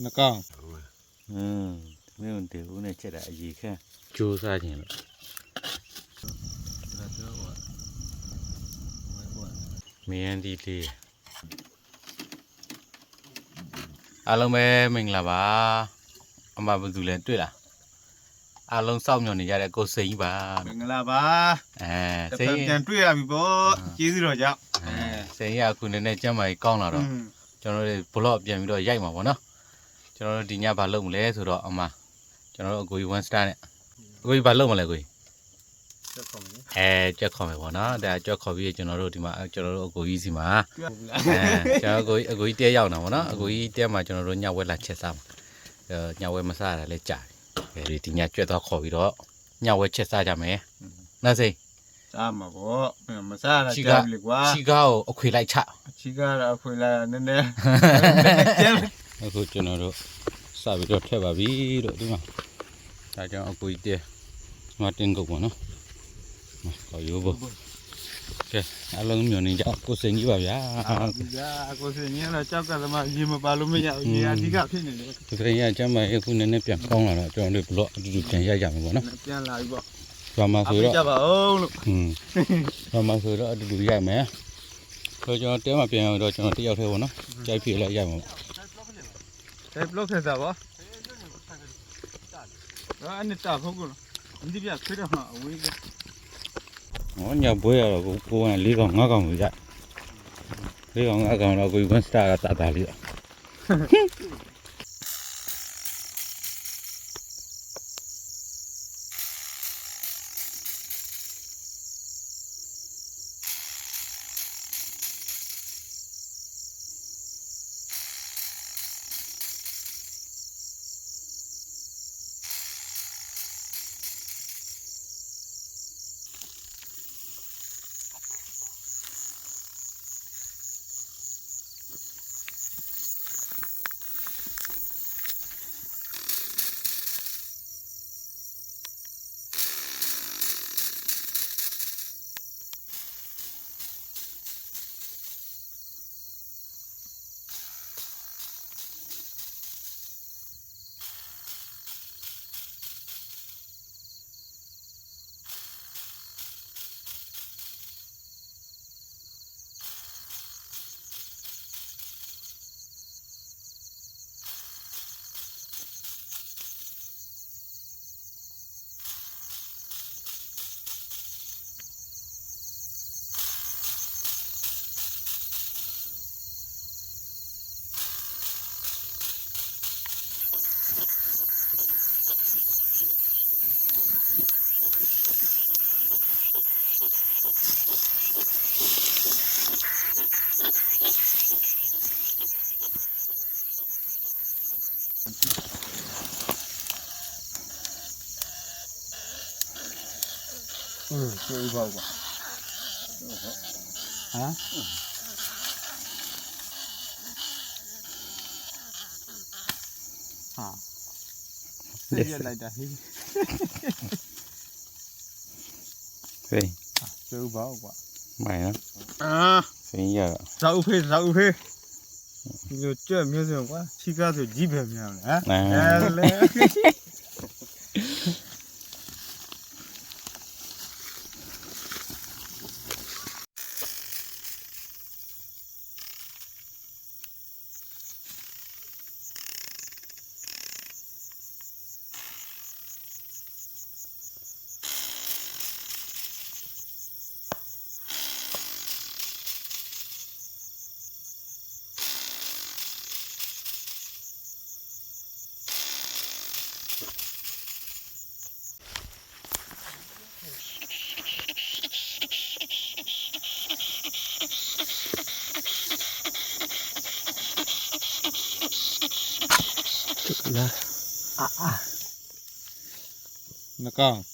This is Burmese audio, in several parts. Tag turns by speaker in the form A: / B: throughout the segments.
A: နှကောင်
B: อืมမင်းတို့ဦးနဲ့ချက်တာအကြီးခန့်ကြိုးစားခြင်းလို့မင်းန်ဒီလေးအားလုံးပဲမင်္ဂလာပါအမဘယ်သူလဲတွေ့လားအားလုံးစောင့်မျှော်နေကြတဲ့ကိုစိန်ကြီးပါ
A: မင်္ဂလာပါ
B: အဲ
A: တစ်
B: စိန်
A: ဖက်
B: ကြီး
A: ပြန်တွေ့ရပြီပေါ့ကျေးဇူးတော်ကြောင့်
B: အဲစိန်ကြီးကအခုနည်းနည်းကြမ်းမာကြီးကောင်းလာတော့ကျွန်တော်တို့ဘလော့ပြန်ပြီးတော့ရိုက်မှာပေါ့နော် ကျွန်တော်တို့ဒီညဘာလုပ်မလဲဆိုတော့အမကျွန်တော်တို့အကိုကြီး one star နဲ့အကိုကြီးဘာလုပ်မလဲကိုကြီး
A: ဆက်ကုန်ပြီ
B: အဲကြက်ခေါ်မယ်ပေါ့နော်ဒါကြက်ခေါ်ပြီးကျွန်တော်တို့ဒီမှာကျွန်တော်တို့အကိုကြီးစီမှာ
A: ပြောဘူးလား
B: အဲကျွန်တော်အကိုကြီးအကိုကြီးတဲရောက်တာပေါ့နော်အကိုကြီးတဲမှာကျွန်တော်တို့ညဝက်လာချက်စားမှာအဲညဝက်မစားရတာလဲကြာပြီအဲဒီဒီညကြွက်တော့ခေါ်ပြီးတော့ညဝက်ချက်စားကြမယ်နော်စိ
A: စားမှာပေါ့မစားတာ
B: ချီက
A: ကြာပြီလေကွာ
B: ချီကားကိုအခွေလိုက်ချ
A: ချီကတော့ခွေလာနည်းနည်းကျန်
B: အခုကျွန်တော်တို့စပြီးတော့ထည့်ပါပြီတို့ဒီမှာဒါကြောင့်အကူကြီးတဲငါတင်ကုန်ပါနော်မကောရိုးဖို့ကဲအလုံးမျိုးနေကြကိုစိန်ကြီးပါဗျာ
A: ကြာကိုစင်းရတော့ကြောက်ကသမားရေမပါလို့မရဘူးရေအဓိကဖြစ်နေတယ်
B: ဒီကနေ့ကကျမ်းမအခုနည်းနည်းပြန်ကောင်းလာတော့ကျွန်တော်တို့ဘလော့အတူတူပြန်ရိုက်ကြမှာပေါ့နော်
A: ပြန်လာပြီပေါ့။
B: ဘာမှ
A: အ
B: ဆို
A: ဖေ
B: တော့
A: ကြပါအောင်လို့
B: ဟွန်းဘာမှဆိုတော့အတူတူရိုက်မယ်။ဆိုကျွန်တော်တဲမှာပြန်အောင်တော့ကျွန်တော်တယောက်တည်းပေါ့နော်။ကြိုက်ဖြစ်လိုက်ရိုက်မှာပေါ့
A: 에 블록해 잡 아. 아니 따 보 고. 근데 비야 그래 하 우리 가. 뭐
B: 냐 뭐야 그 고안 리가 나가 뭐 야. 리가 나가 나고 이번 스타가 따다 리. chơi vào quá, hả à bây giờ. Lại
A: đây gì chơi vào quá, mày lắm à bây giờ rau phi rau phi giờ chơi miếng gì quá. Chỉ
B: có
A: rồi gì về miếng
B: này à. နော်
A: အာ။
B: စိန်ကြီး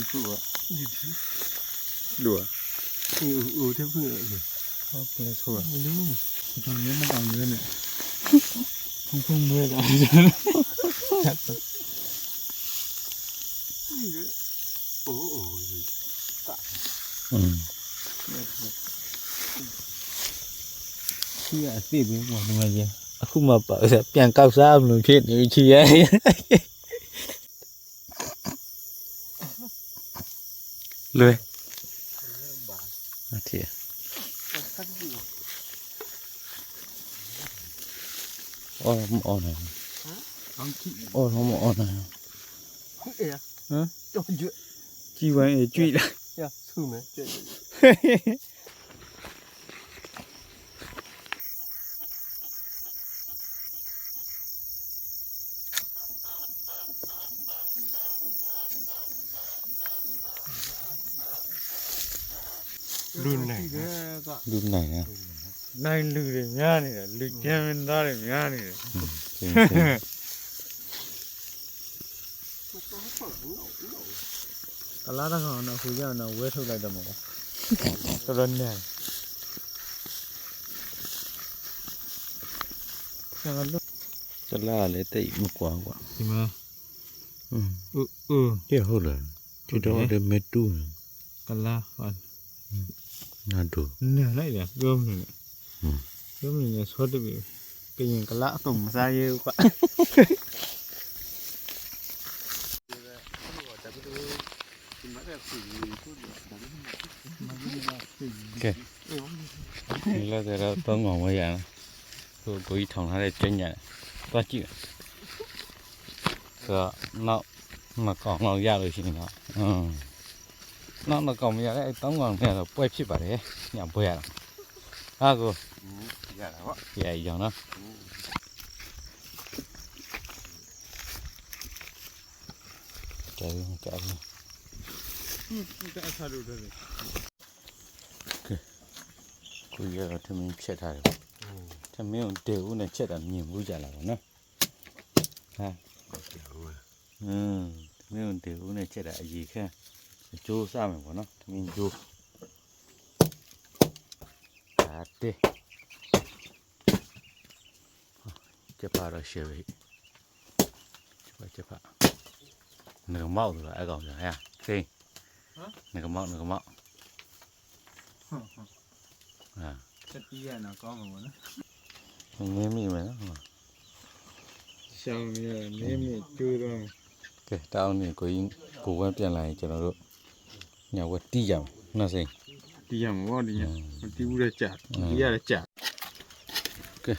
A: 你不啊？你不？多？有
B: 有
A: 的不？好
C: 不来
A: 错。六，当年没当年
C: 呢，空空没当年。那
A: 个，哦哦，大。嗯。chia
C: tiền
A: với mọi người nhé, không mà bảo sẽ tiền cao sao luôn chuyện như chia ấy.
C: အ
A: ခုမှပါပြန်ကောက်စားမလို့ဖြစ်နေချီရဲ
B: လွယ်အ ထီး
C: ခတ်ကြည့်
B: အော်မအော်နေ
A: အောင်ကြည့်
B: အော်မအော်နေ
C: အေး
A: ဟမ်
C: တော့ကြွ
A: ကြည်ဝိုင်းကြွိလာ
C: ရဆူမယ်ကြွလူနိုင်
A: ကဲက
B: လူနိုင်ရ
A: နိုင်လူတွေများနေတယ်လူကျန်မင်းသားတွေများနေတယ်
B: ကျင်းကျင်း
A: ကလားတကောင်တော့ခူကြတော့ဝဲထုတ်လိုက်တော့မှာပါတော်တော်နဲ့ဆရာလို့
B: စလားလည်းတိတ်မကွာကွာ
A: ဒီမှာ
B: อืม
A: ဥဥ
B: ပြဟုတ်လားကျွတ်တော့တယ်မတူ
A: ကလားဟာ
B: နာတူ
A: နဲလိုက်တယ်ပြောမနေနဲ့
B: ဟွန်း
A: ပြောမနေနဲ့ဆောတက်ပြီကရင်ကလားအတော့မစားရဲဘူးကွာ
B: ဒီလည်းတော့တောင်းကောင်ဝဲရကိုကိုကြီးထောင်ထားတဲ့ကျင်းညာသွားကြည့်ဆိုတော့နောက်မကောင်တော့ရလို့ရှိရင်တော့อืม နောက်မကောင်မရတဲ့အဲတောင်းကောင်နဲ့တော့ပွဲဖြစ်ပါတယ်ညပွဲရတာဟာကို
C: ရတာပေါ့
B: ရရအောင်နော်ကြာပြီကြာပြီ
A: တက်ဆာလို့တယ်
B: ကိုကြီးကတော့ထမင်းဖြတ်ထားတယ်ပေါ့ထမင်းကိုတေဦးနဲ့ချက်တာမြင်ဘူးကြလားဗောနော်ဟာอืมထမင်းကိုတေဦးနဲ့ချက်တာအကြီးခန်းအ ကျိုးစားမယ်ဗောနော်ထမင်းကျိုးဒါတေချက်ပါတော့ရှယ်ပြီချက်ပါချက်ပါငကမောက်ဆိုတာအဲ့ကောင်ကြာဟဲ့ခေးငကမောက်ငကမောက်
A: ဟုတ်ဟုတ်
B: ဟာ
A: တက်တီးရတော့ကောင်းမှာပေါ့နော်
B: ငင်းမိမယ်နော်ဟို
A: ရှောင်းနေနေမြကျိုးတော့
B: ကဲတောင်းနေကိုကြီးကိုဝဲပြန်လာရင်ကျွန်တော်တို့ ညာဝတီးရမှာနှစ်စိမ့်
A: တီးရမှာဗောဒီ
B: ညာ
A: မတီးဘူးတဲ့ကြာတီးရတဲ့ကြာကဲ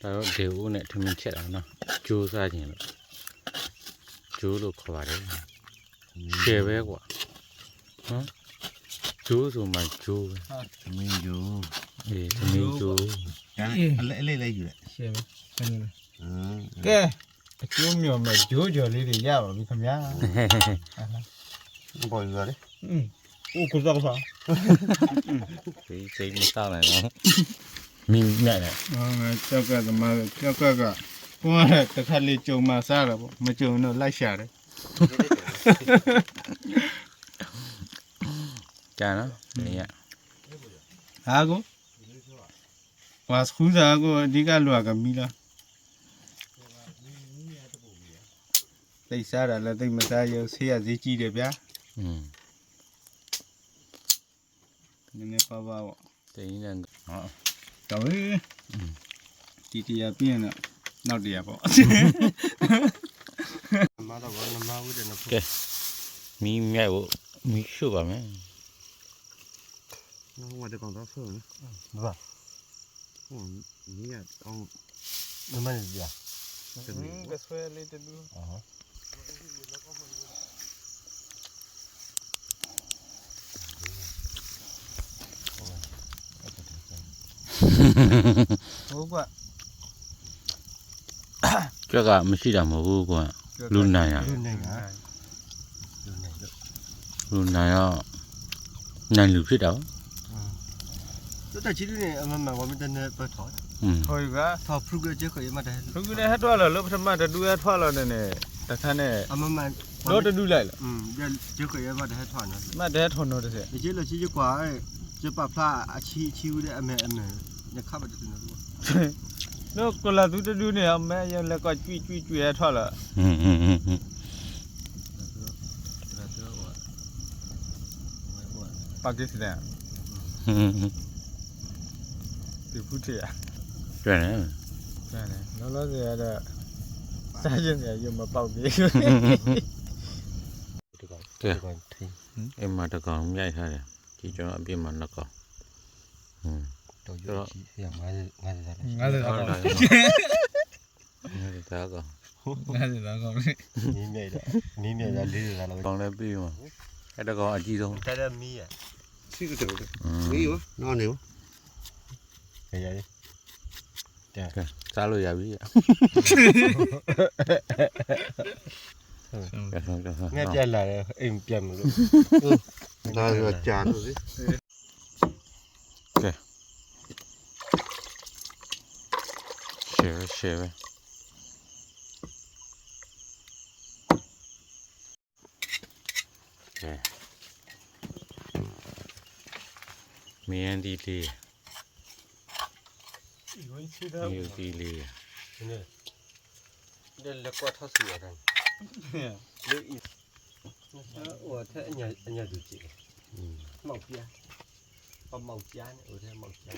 B: ဒါတော့ဒေဦးနဲ့ထမင်းချက်တာနော်ဂျိုးစားခြင်းလို့ဂျိုးလို့ခေါ်ပါတယ်ရှယ်ပဲကွာနော်ဂျိုးဆိုမှဂျိုးပဲထ
C: မင်းဂျိုး
B: အေးထမင်းဂျိုး
C: အလေးအလေးလေးယူရ
A: ရှယ်ပဲဆ
C: င်းနေ
A: ကဲအကျိုးမြော်မဲ့ဂျိုးကြော်လေးတွေရပါပြီခင်ဗျာ
C: ပေါ်ယူရတယ်
A: อืมโอ้คุณต้องฟัง
B: ဒီစိတ်မစားနိုင်တော့မိနဲ့နဲ့
A: อ๋อကြောက်ကသမားကြောက်ကကဘုရားတစ်ခါလေးကြုံမှစားတာပေါ့မကြုံတော့လိုက်ရှာတယ်
B: ကြာနော်ဒီရ
A: ဟာကိုဝါစခူးစားကိုအဓိကလွာကမီလားသိစားတာလည်းသိမစားရဆေးရဈေးကြီးတယ်ဗျာ
B: อืม
A: နည်းနည်းပါပါပေါ့
B: တင်းနဲ့ဟော
A: တော်ပြီတီတီရပြင်းတော့နောက်တရပေါ့
C: မတော့ဘာနမဦးတယ်နော်
B: မိမြတ်ကိုမိရှုပါမယ်
C: ဟိုတကောင်တော့ဆုံးနော်ဘာဟိုနီးရအောင်နမနေပြ
A: ကဆွဲလေးတူ
C: အာ
A: ဟုတ်ကွာ
B: ကြက်ကမရှိတာမဟုတ်ကွာလူနိုင်ရ
C: လူနိုင်ရလူနိုင်လို့
B: လူနိုင်ရနိုင်လူဖြစ်တာ
C: တော့တချီလူနေအမမဝမတနေပတ်တော်
B: ဟုတ်
A: ကွာဖောက်
C: ဖုကကြက်ကိုရမတဲ့
A: ဖုကနေဟတ်တော့လို့ပထမတတူရထွက်လာနေနေတခါနဲ့
C: အမမ
A: တော့တတူလိုက်လား
C: อืมကြက်ကိုရမတဲ့ထွက်နေ
A: မတဲ့ထွန်တော့တဲ့
C: ဒီကြက်လို့ချီကြွားကြက်ပဖလားအချီချီဦးတဲ့အမေအမေ ရခဘတူနေလို့
A: တော့ကလာသူတူနေအမဲရလက်ကကျွီကျွီကျွီရထွက်လာ
B: อืมอืมอืมอืม
A: ပါကစ္စတန်ဒီဖူတီရ
B: ကျွမ်းတယ်
A: ကျွမ်းတယ်လောလောဆယ်ရတော့စားခြင်းရရုံမပေါက်သေး
C: ဘူးဒီ
B: ကော
C: င်ဒီကောင်ထိ
B: အင်းအမတကောင်ရိုက်ထားတယ်ဒီကျွန်တော်အပြစ်မှာနှစ်ကောင်อืม
C: တော်ကြီးရ50 50သား50သားကော
A: င်း
B: 50သား
A: ကောင်း
B: 50သားကောင်း
A: လေနင်းမြက်
C: တာနင်းမြက်တာ40သားလောက်
B: ကောင်းလဲပြီးမှာအဲ့တကောင်အကြီးဆုံး
C: တက်တက်
D: မီးရရှိကြ
B: တယ်
D: မီးရောနော်နေရော
C: ခရရတဲ့
B: စားလို့ရပြီငါပြက်
D: လာ
B: တယ်အိမ်ပြက်မလို့
A: ဒါ
B: ကကြာလို့
C: စီ Shiver, shiver. Yeah. Miền đi đi. Nhiều đi đi. Đây là qua thao sửa rồi. Đây ít. Ủa thế nhà nhà đủ chị. Màu kia. Còn màu chán,
A: ở đây màu chán.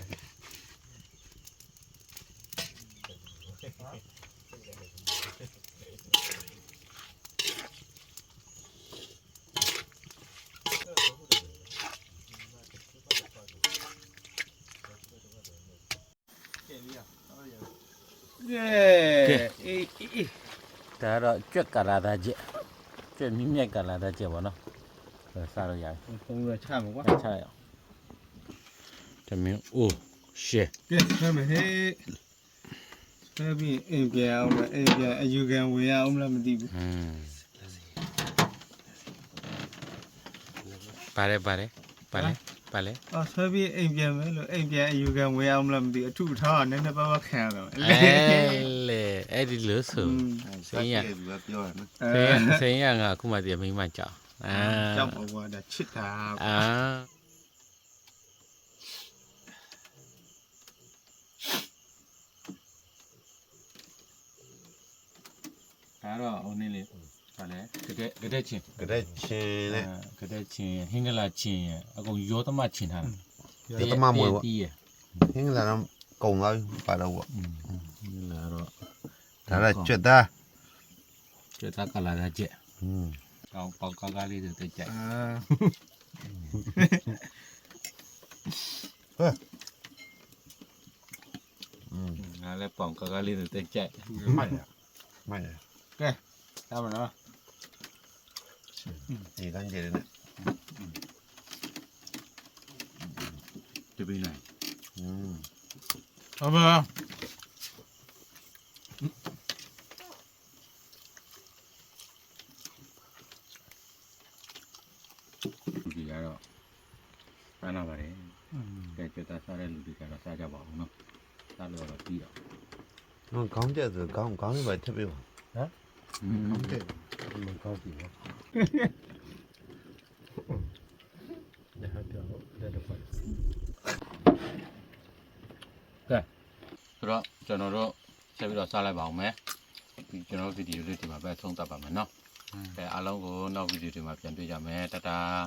B: ဒါကတော့ကြွက်ကလာတာကျက်ကြွက်မြင့်မြက်ကလာတာကျက်ပါနော်ဒါစားလို့ရတယ်
A: ပုံရချမှာကွာ
B: ချရအောင်တမင်းအိုးရှယ်
A: ကဲဆမ်းမယ်ဟေး အဲပြီးအိမ်ပြန်အောင်လားအိမ်ပြန်အယူခံဝင်ရအောင်လားမသိဘူး
B: อืมပါတယ်ပါတယ်ပါတယ်ပါတယ်
A: အော်ဆွဲပြီးအိမ်ပြန်မယ်လို့အိမ်ပြန်အယူခံဝင်ရအောင်လားမသိအထုထားကနည်းနည်းပါးပါးခံရတော့
B: အဲလေအဲ့ဒီလို့ဆို
D: ဆင်းရဆင်းရပြောရနော်
B: ဆင်းရဆင်းရကအခုမှတည်းမိမကြောက်အာ
A: ကြောက်ပါဘွာဒါချစ်တာ
B: အာ
A: ဒါကတော့ဟိုနေ့လေးဒါလည်းကတဲ့ကတဲ့ချင်း
D: ကတဲ့ချင်းနဲ့
B: ကတဲ့ချင်းဟင်္ဂလာချင်းရအကုန်ရောသမချင်းထားတ
D: ယ်ရောသမမွေ
B: ပေါ့ဟ
D: င်္ဂလာတော့ကုံသွားပြီပါ
B: တော့ပေါ့ဟင်္ဂလာတော့
D: ဒါကကျွတ်သား
B: ကျွတ်သားကလာတာကျက်
D: ဟင်း
B: ကောင်းပေါက်ကားကားလေးတွေတက်ကြိုက်
A: ဟဲ့
B: ငါလည်းပေါက်ကားကားလေးတွေတက်ကြိုက်
D: မိုက်ရမို
A: က်ရ đây,
D: tao mà nó. Ừ, thì
B: đang về đây nè.
D: Cái
A: bên này. Ừ.
B: Ờ vâng. lùi ra đó ra nào vậy ừ. cái cái ta sao đây lùi ra đó sao cho bỏ không sao không vào đó đi đó không
D: có chứ rồi có không có như vậy thế bây giờ hả มั
C: นเข้าสีแล้วนะครับเดี๋ยวเดี๋ยวไป
B: ကဲဆိုတော့ကျွန်တော်တို့ဆက်ပြီးတော့စလိုက်ပါအောင်မယ်ဒီကျွန်တော်ဗီဒီယိုလေးဒီမှာပဲဆုံးသတ်ပါမယ်เนาะအဲအားလုံးကိုနောက်ဗီဒီယိုဒီမှာပြန်တွေ့ကြမယ်တတား